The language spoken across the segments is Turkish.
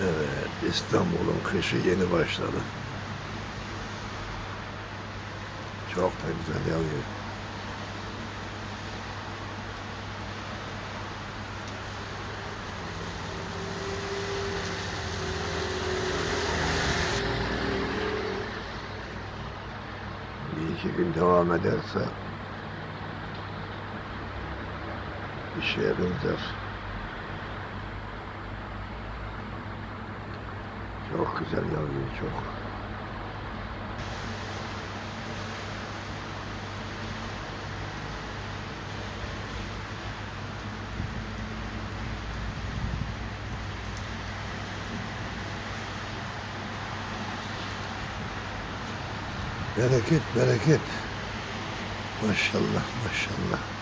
Evet, İstanbul'un kışı yeni başladı. Çok da güzel yağıyor. Bir iki gün devam ederse bir şeye benzer. Çok güzel yağıyor çok. Bereket bereket. Maşallah maşallah.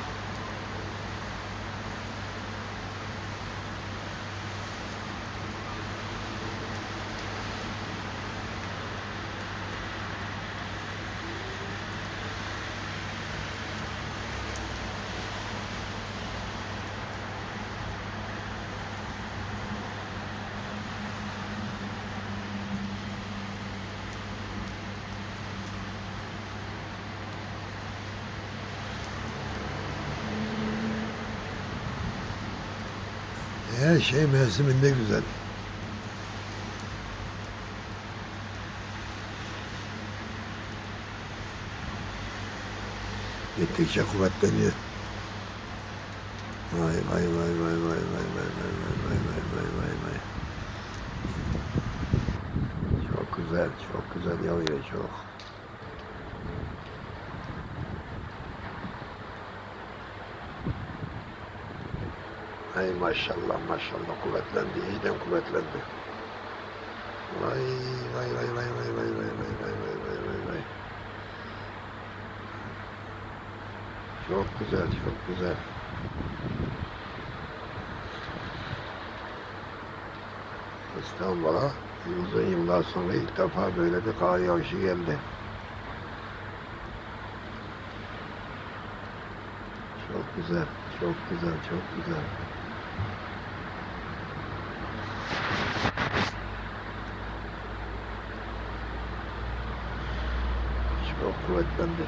Her şey mevsiminde güzel. Gittikçe kuvvetleniyor. Vay vay vay vay vay vay vay vay vay vay vay vay vay vay. Çok güzel, çok güzel yağıyor çok. Ay maşallah maşallah kuvvetlendi, iyiden kuvvetlendi. Vay vay vay vay vay vay vay vay vay vay vay vay vay. Çok güzel, çok güzel. İstanbul'a uzun yıllar sonra ilk defa böyle bir kar yağışı geldi. Çok güzel, çok güzel, çok güzel. Çok kuvvetlendi.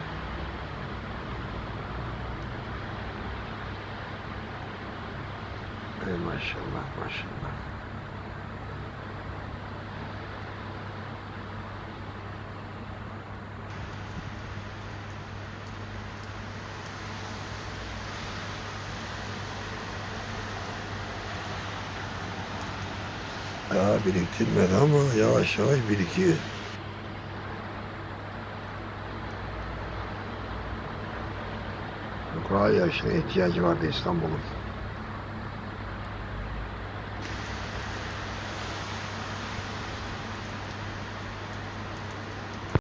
Ey maşallah maşallah. Ya biriktirmedi ama yavaş yavaş birikiyor. Ukrayna işine ihtiyacı vardı İstanbul'un.